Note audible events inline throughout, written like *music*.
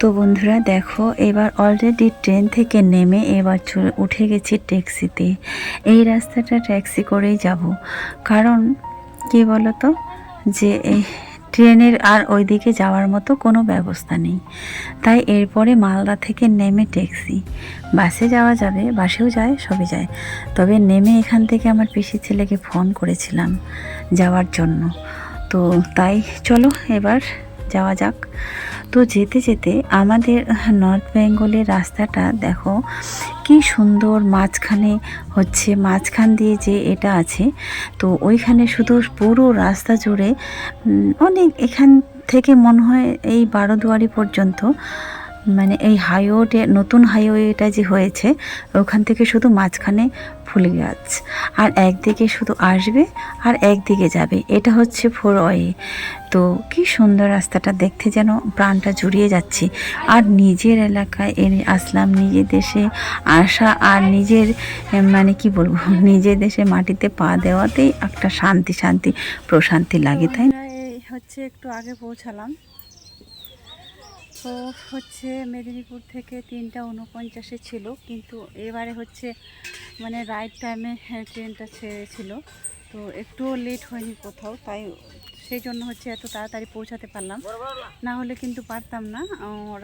তো বন্ধুরা দেখো, এবার অলরেডি ট্রেন থেকে নেমে এবার উঠে গেছি ট্যাক্সিতে এই রাস্তাটা ট্যাক্সি করেই যাব। কারণ কি বলতো? যে ট্রেনের আর ওইদিকে যাওয়ার মতো কোনো ব্যবস্থা নেই। তাই এরপরে মালদা থেকে নেমে ট্যাক্সি। বাসে যাওয়া যাবে, বাসেও যায়, সবই যায়। তবে নেমে এখান থেকে আমার পিসি ছেলেকে ফোন করেছিলাম যাওয়ার জন্য। তো তাই, চলো এবার যাওয়া যাক। তো যেতে যেতে আমাদের নর্থ বেঙ্গলের রাস্তাটা দেখো, কি সুন্দর মাঝখানে হচ্ছে, মাঝখান দিয়ে যে এটা আছে, তো ওইখানে শুধু পুরো রাস্তা জুড়ে অনেক এখান থেকে মনে হয় এই বারোদুয়ারি পর্যন্ত মানে এই হাইওয়ে নতুন হাইওয়েটা যে হয়েছে, ওখান থেকে শুধু মাঝখানে ফুল গাছ আর একদিকে শুধু আসবে আর একদিকে যাবে। এটা হচ্ছে ফোর ওয়ে তো কি সুন্দর রাস্তাটা, দেখতে যেন প্রাণটা জুড়িয়ে যাচ্ছে। আর নিজের এলাকায় এর আসলাম, নিজের দেশে আসা আর নিজের মানে কি বলব, *laughs* নিজের দেশে মাটিতে পা দেওয়াতেই একটা শান্তি শান্তি, প্রশান্তি লাগে, তাই হচ্ছে একটু আগে পৌঁছালাম। তো হচ্ছে মেদিনীপুর থেকে তিনটা উনপঞ্চাশে ছিল, কিন্তু এবারে হচ্ছে মানে রাইট টাইমে ট্রেনটা ছেড়েছিল। তো একটুও লেট হয়নি কোথাও, তাই সেই জন্য হচ্ছে এত তাড়াতাড়ি পৌঁছাতে পারলাম। না হলে কিন্তু পারতাম না।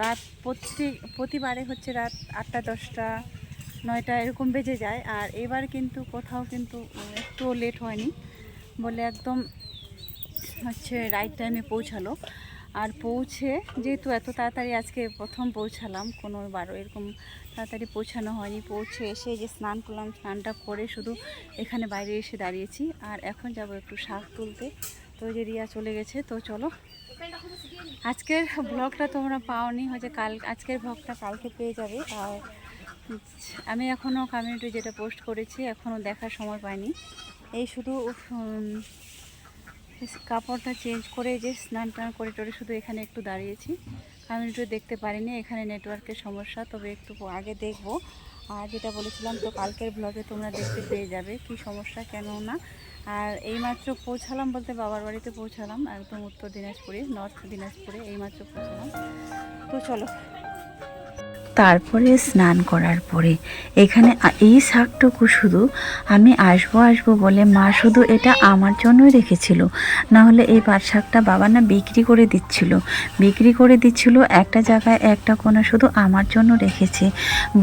রাত প্রত্যেক প্রতিবারে হচ্ছে রাত আটটা, দশটা, নয়টা এরকম বেজে যায়। আর এবার কিন্তু কোথাও কিন্তু একটুও লেট হয়নি বলে একদম হচ্ছে রাইট টাইমে পৌঁছালো। আর পৌঁছে, যেহেতু এত তাড়াতাড়ি আজকে প্রথম পৌঁছালাম কোনো বারো এরকম তাড়াতাড়ি পৌঁছানো হয়নি। পৌঁছে এসে যে স্নান করলাম, স্নানটা করে শুধু এখানে বাইরে এসে দাঁড়িয়েছি। আর এখন যাব একটু শাক তুলতে। তো যে রিয়া চলে গেছে, তো চলো। আজকের ব্লগটা তোমরা পাওনি, হয়তো কাল, আজকের ব্লগটা কালকে পেয়ে যাবে। আর আমি এখনও কমিউনিটি যেটা পোস্ট করেছি, এখনও দেখার সময় পাইনি। এই শুধু কাপড়টা চেঞ্জ করে যে স্নান টান করে টরে শুধু এখানে একটু দাঁড়িয়েছি। আমি একটু দেখতে পারিনি, এখানে নেটওয়ার্কের সমস্যা, তবে একটু আগে দেখব। আর যেটা বলেছিলাম তো কালকের ব্লগে তোমরা দেখতে পেয়ে যাবে, কি সমস্যা, কেন না? আর এইমাত্র পৌঁছালাম বলতে বাবার বাড়িতে পৌঁছালাম, একদম উত্তর দিনাজপুরে নর্থ দিনাজপুরে এইমাত্র পৌঁছালাম। তো চলো তারপরে স্নান করার পরে। এখানে এই শাকটুকু শুধু আমি আসব আসব বলে মা শুধু এটা আমার জন্যই রেখেছিল। না হলে এই পাট শাকটা বাবা না বিক্রি করে দিচ্ছিল। বিক্রি করে দিচ্ছিল একটা জায়গায় একটা কোনা শুধু আমার জন্য রেখেছে।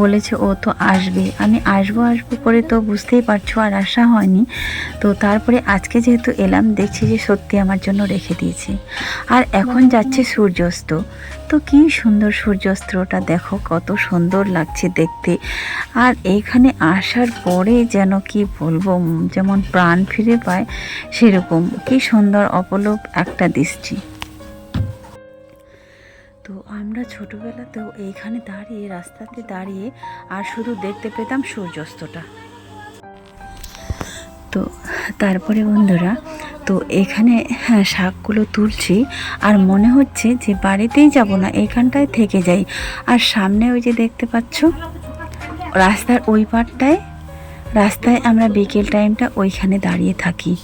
বলেছে, ও তো আসবে। আমি আসব আসব করে তো বুঝতেই পারছ আর আসা হয়নি। তো তারপরে আজকে যেহেতু এলাম, দেখছি যে সত্যি আমার জন্য রেখে দিয়েছে। আর এখন যাচ্ছে সূর্যাস্ত। তো কি সুন্দর সূর্যাস্তটা, দেখো কত সুন্দর লাগছে দেখতে। আর এখানে আসার পরে যেন কি বলব, যেমন প্রাণ ফিরে পায় সেরকম। কি সুন্দর অপলোপ একটা দৃষ্টি। তো আমরা ছোটবেলাতেও এইখানে দাঁড়িয়ে, রাস্তাতে দাঁড়িয়ে আর শুধু দেখতে পেতাম সূর্যাস্তটা। তো তারপরে বন্ধুরা তো এখানে হ্যাঁ শাকগুলো তুলছি। আর মনে হচ্ছে যে বাড়িতেই যাব না, এখানটায় থেকে যাই। আর সামনে ওই যে দেখতে পাচ্ছ, রাস্তার ওই পারটায় রাস্তায় আমরা বিকেল টাইমটা ওইখানে দাঁড়িয়ে থাকি।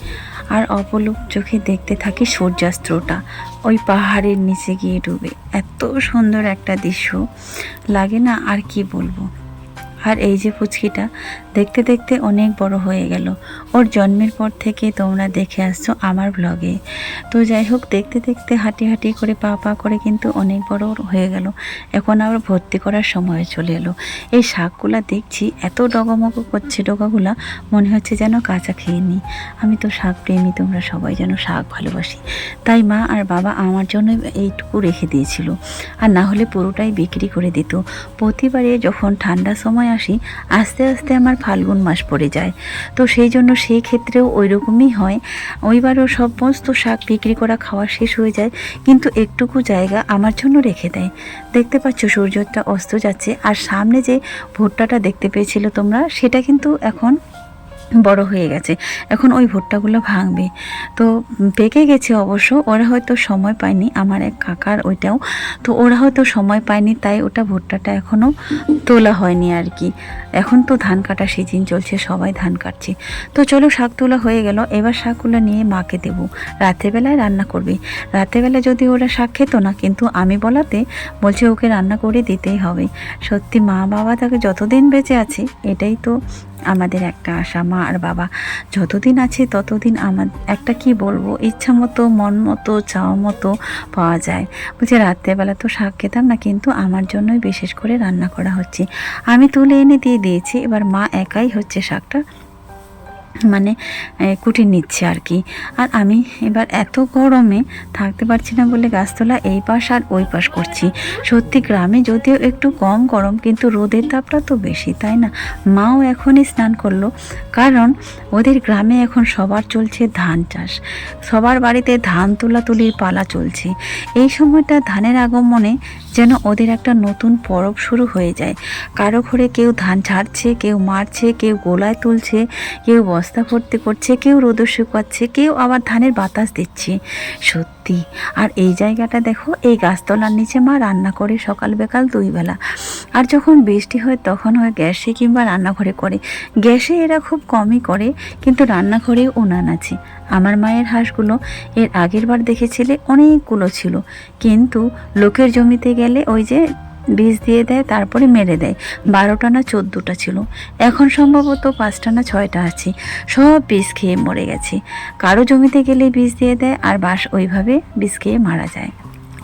আর অপলক চোখে দেখতে থাকি সূর্যাস্তটা ওই পাহাড়ের নিচে গিয়ে ডুবে। এত সুন্দর একটা দৃশ্য। লাগে না আর কি বলব। আর এই যে পুচকিটা দেখতে দেখতে অনেক বড় হয়ে গেল। ওর জন্মের পর থেকে তোমরা দেখে আসছো আমার ব্লগে তো যাই হোক, দেখতে দেখতে হাঁটি হাঁটি করে, পা পা করে কিন্তু অনেক বড় হয়ে গেল। এখন আবার ভর্তি করার সময় চলে এলো। এই শাকগুলা দেখছি, এত ডগমগ করছে ডগাগুলা, মনে হচ্ছে যেন কাঁচা খেয়ে নিই আমি তো শাক প্রেমী, তোমরা সবাই যেন শাক ভালোবাসি। তাই মা আর বাবা আমার জন্য এইটুকু রেখে দিয়েছিল। আর না হলে পুরোটাই বিক্রি করে দিত। প্রতিবারে যখন ঠান্ডার সময় আসি, আস্তে আস্তে আমার ফাল্গুন মাস পড়ে যায়। তো সেই জন্য সেই ক্ষেত্রেও ওই রকমই হয়। ওইবারও সমস্ত শাক বিক্রি করা খাওয়া শেষ হয়ে যায়, কিন্তু একটুকু জায়গা আমার জন্য রেখে দেয়। দেখতে পাচ্ছ সূর্যটা অস্ত যাচ্ছে, আর সামনে যে ভুট্টাটা দেখতে পেয়েছিল তোমরা, সেটা কিন্তু এখন বড় হয়ে গেছে। এখন ওই ভুট্টাগুলো ভাঙবে। তো পেকে গেছে অবশ্য, ওরা হয়তো সময় পায়নি, আমার এক কাকার ওইটাও। তো ওরা হয়তো সময় পায়নি, তাই ওটা ভুট্টাটা এখনও তোলা হয়নি আর কি। এখন তো ধান কাটা সিজন চলছে, সবাই ধান কাটছে। তো চলো শাক তোলা হয়ে গেল, এবার শাকগুলো নিয়ে মাকে দেবো। রাত্রেবেলায় রান্না করবে। রাত্রেবেলা যদি ওরা শাক খেত না, কিন্তু আমি বলাতে বলছে ওকে রান্না করে দিতেই হবে। সত্যি মা বাবা তাকে যতদিন বেঁচে আছে, এটাই তো আমাদের একটা আশা। মা আর বাবা, যতদিন আছে ততদিন আমার, একটা কি বলব, ইচ্ছা মতো, মন মতো, চাওয়া মতো পাওয়া যায়। বলছে, রাত্রেবেলা তো শাক খেতাম না, কিন্তু আমার জন্যই বিশেষ করে রান্না করা হচ্ছে। আমি তুলে এনে দিয়ে দিয়েছি, এবার মা একাই হচ্ছে শাকটা মানে কুটে নিচ্ছে আর কি আর আমি এবার এত গরমে থাকতে পারছি না বলে গাছতলা এই পাশ আর ওই পাশ করছি। সত্যি গ্রামে যদিও একটু কম গরম, কিন্তু রোদের তাপটা তো বেশি, তাই না? মাও এখনই স্নান করল, কারণ ওদের গ্রামে এখন সবার চলছে ধান চাষ। সবার বাড়িতে ধান তোলা তুলির পালা চলছে। এই সময়টা ধানের আগমনে যেন ওদের একটা নতুন পরব শুরু হয়ে যায়। কারও ঘরে কেউ ধান ছাড়ছে কেউ মারছে, কেউ গোলায় তুলছে, কেউ বস্তা ভর্তি করছে, কেউ রোদ শুকাচ্ছে, কেউ আবার ধানের বাতাস দিচ্ছে। সত্যি, আর এই জায়গাটা দেখো, এই গাছতলার নিচে মা রান্না করে সকাল বেকাল দুই বেলা আর যখন বৃষ্টি হয় তখন হয় গ্যাসে কিংবা রান্নাঘরে করে। গ্যাসে এরা খুব কমই করে, কিন্তু রান্নাঘরে উনান আছে। আমার মায়ের হাঁসগুলো এর আগের বার দেখেছিলে, অনেকগুলো ছিল। কিন্তু লোকের জমিতে গেলে ওই যে বীজ দিয়ে দেয়, তারপরে মেরে দেয়। বারোটা না চোদ্দোটা ছিল। এখন সম্ভবত পাঁচটা না ছয়টা আছে। সব বীজ খেয়ে মরে গেছে। কারও জমিতে গেলে বিষ দিয়ে দেয়, আর বাস ওইভাবে বীজ খেয়ে মারা যায়।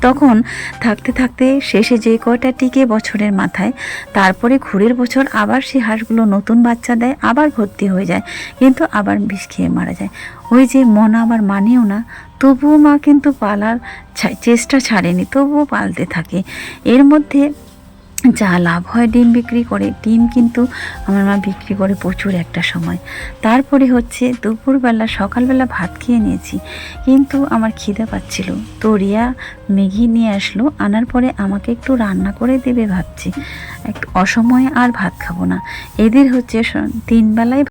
তখন থাকতে থাকতে শেষে যে কয়টা টিকে বছরের মাথায়, তারপরে ঘুরের বছর আবার সেই হাঁসগুলো নতুন বাচ্চা দেয়, আবার ভর্তি হয়ে যায়, কিন্তু আবার বিষ খেয়ে মারা যায়। ওই যে মন আবার মানেও না, তবুও মা কিন্তু পালার চেষ্টা ছাড়েনি, তবুও পালতে থাকে। এর মধ্যে যা লাভ হয় ডিম বিক্রি করে, ডিম কিন্তু আমার মা বিক্রি করে প্রচুর একটা সময়। তারপরে হচ্ছে দুপুরবেলা, সকালবেলা ভাত খেয়ে নিয়েছি, কিন্তু আমার খিদে পাচ্ছিল। তো রিয়া ম্যাগি নিয়ে আসলো, আনার পরে আমাকে একটু রান্না করে দেবে ভাবছি। একটু অসময়ে আর ভাত খাব না। এদের হচ্ছে স- তিন বেলায়